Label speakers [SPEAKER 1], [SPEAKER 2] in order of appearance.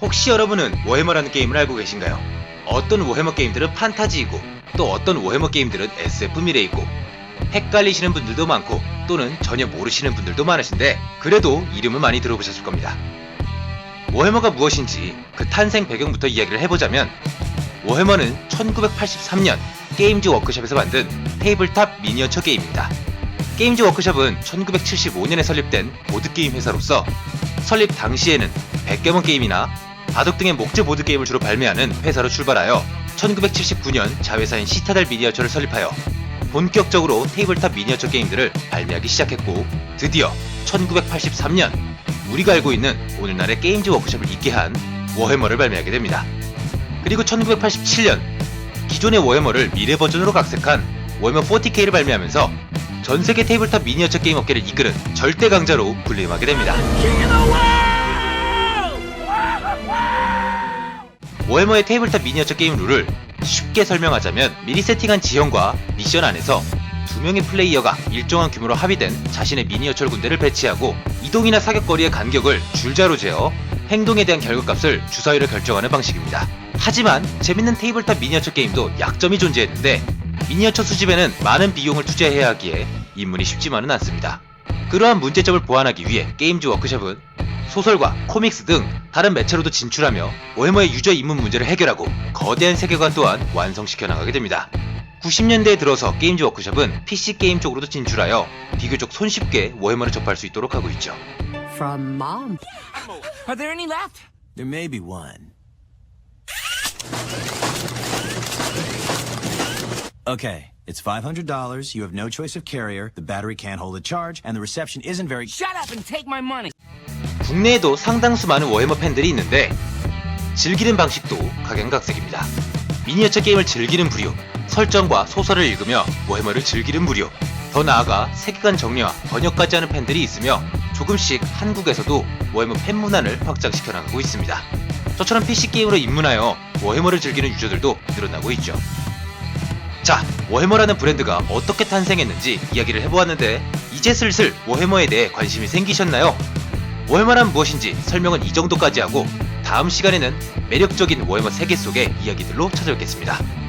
[SPEAKER 1] 혹시 여러분은 워해머라는 게임을 알고 계신가요? 어떤 워해머 게임들은 판타지이고 또 어떤 워해머 게임들은 SF 미래이고 헷갈리시는 분들도 많고 또는 전혀 모르시는 분들도 많으신데 그래도 이름은 많이 들어보셨을 겁니다. 워해머가 무엇인지 그 탄생 배경부터 이야기를 해보자면 워해머는 1983년 게임즈 워크숍에서 만든 테이블탑 미니어처 게임입니다. 게임즈 워크숍은 1975년에 설립된 보드게임 회사로서 설립 당시에는 백개먼 게임이나 바둑 등의 목재 보드게임을 주로 발매하는 회사로 출발하여 1979년 자회사인 시타델 미니어처를 설립하여 본격적으로 테이블탑 미니어처 게임들을 발매하기 시작했고 드디어 1983년 우리가 알고 있는 오늘날의 게임즈 워크숍을 잇게 한 워해머를 발매하게 됩니다. 그리고 1987년 기존의 워해머를 미래 버전으로 각색한 워해머 40K를 발매하면서 전 세계 테이블탑 미니어처 게임 업계를 이끄는 절대 강자로 군림하게 됩니다. 워해머의 테이블탑 미니어처 게임 룰을 쉽게 설명하자면 미리 세팅한 지형과 미션 안에서 두 명의 플레이어가 일정한 규모로 합의된 자신의 미니어처 군대를 배치하고 이동이나 사격거리의 간격을 줄자로 재어 행동에 대한 결과값을 주사위로 결정하는 방식입니다. 하지만 재밌는 테이블탑 미니어처 게임도 약점이 존재했는데 미니어처 수집에는 많은 비용을 투자해야 하기에 입문이 쉽지만은 않습니다. 그러한 문제점을 보완하기 위해 게임즈 워크숍은 소설과 코믹스 등 다른 매체로도 진출하며 워해머의 유저 입문 문제를 해결하고 거대한 세계관 또한 완성시켜 나가게 됩니다. 90년대에 들어서 게임즈 워크숍은 PC 게임 쪽으로도 진출하여 비교적 손쉽게 워해머를 접할 수 있도록 하고 있죠.
[SPEAKER 2] From mom.
[SPEAKER 3] Are there any left?
[SPEAKER 4] There may be one. Okay, it's $500. You have no choice of carrier, the battery can't hold a charge, and the reception isn't very.
[SPEAKER 3] Shut up and take my money.
[SPEAKER 1] 국내에도 상당수 많은 워해머 팬들이 있는데 즐기는 방식도 각양각색입니다. 미니어처 게임을 즐기는 부류, 설정과 소설을 읽으며 워해머를 즐기는 부류, 더 나아가 세계관 정리와 번역까지 하는 팬들이 있으며 조금씩 한국에서도 워해머 팬 문화를 확장시켜 나가고 있습니다. 저처럼 PC 게임으로 입문하여 워해머를 즐기는 유저들도 늘어나고 있죠. 자, 워해머라는 브랜드가 어떻게 탄생했는지 이야기를 해보았는데 이제 슬슬 워해머에 대해 관심이 생기셨나요? 워해머란 무엇인지 설명은 이 정도까지 하고 다음 시간에는 매력적인 워해머 세계 속의 이야기들로 찾아뵙겠습니다.